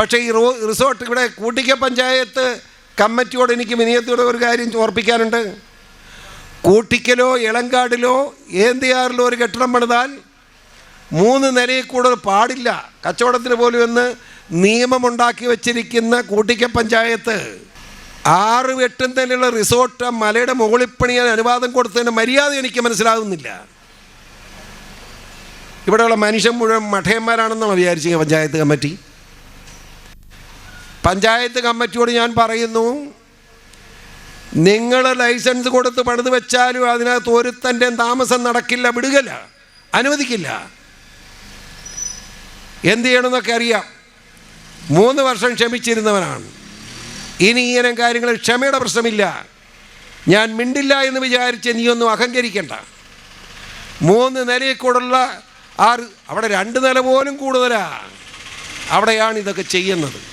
പക്ഷേ ഈ റിസോർട്ട് ഇവിടെ കൂട്ടിക്ക പഞ്ചായത്ത് കമ്മിറ്റിയോട് എനിക്ക് വിനയത്തോടെ ഒരു കാര്യം ഓർപ്പിക്കാനുണ്ട്. കൂട്ടിക്കലോ ഇളങ്കാടിലോ ഏന്തിയാറിലോ ഒരു കെട്ടിടം പണിതാൽ മൂന്ന് നിലയിൽ കൂടുതൽ പാടില്ല. കച്ചവടത്തിന് പോലും എന്ന് നിയമമുണ്ടാക്കി വച്ചിരിക്കുന്ന കൂട്ടിക്ക പഞ്ചായത്ത് ആറ് എട്ടും തന്നെയുള്ള റിസോർട്ട് മലയുടെ മുകളിൽ പണിയാൻ അനുവാദം കൊടുത്തതിന്റെ മര്യാദ എനിക്ക് മനസ്സിലാകുന്നില്ല ഇവിടെയുള്ള മനുഷ്യൻ മുഴുവൻ മഠയന്മാരാണെന്നാണ് വിചാരിച്ചത് പഞ്ചായത്ത് കമ്മിറ്റി. പഞ്ചായത്ത് കമ്മിറ്റിയോട് ഞാൻ പറയുന്നു നിങ്ങൾ ലൈസൻസ് കൊടുത്ത് പണിത് വെച്ചാലും അതിനകത്ത് ഒരുത്തന്റെ താമസം നടക്കില്ല വിടുകയില്ല അനുവദിക്കില്ല. എന്ത് ചെയ്യണമെന്നൊക്കെ അറിയാം. മൂന്ന് വർഷം ക്ഷമിച്ചിരുന്നവനാണ്. ഇനി ഇങ്ങനെ കാര്യങ്ങൾ ക്ഷമയുടെ പ്രശ്നമില്ല. ഞാൻ മിണ്ടില്ല എന്ന് വിചാരിച്ച് നീയൊന്നും അഹങ്കരിക്കണ്ട. മൂന്ന് നിലയിൽ കൂടുള്ള ആറ് അവിടെ രണ്ട് നില പോലും കൂടുതലാണ് അവിടെയാണ് ഇതൊക്കെ ചെയ്യുന്നത്.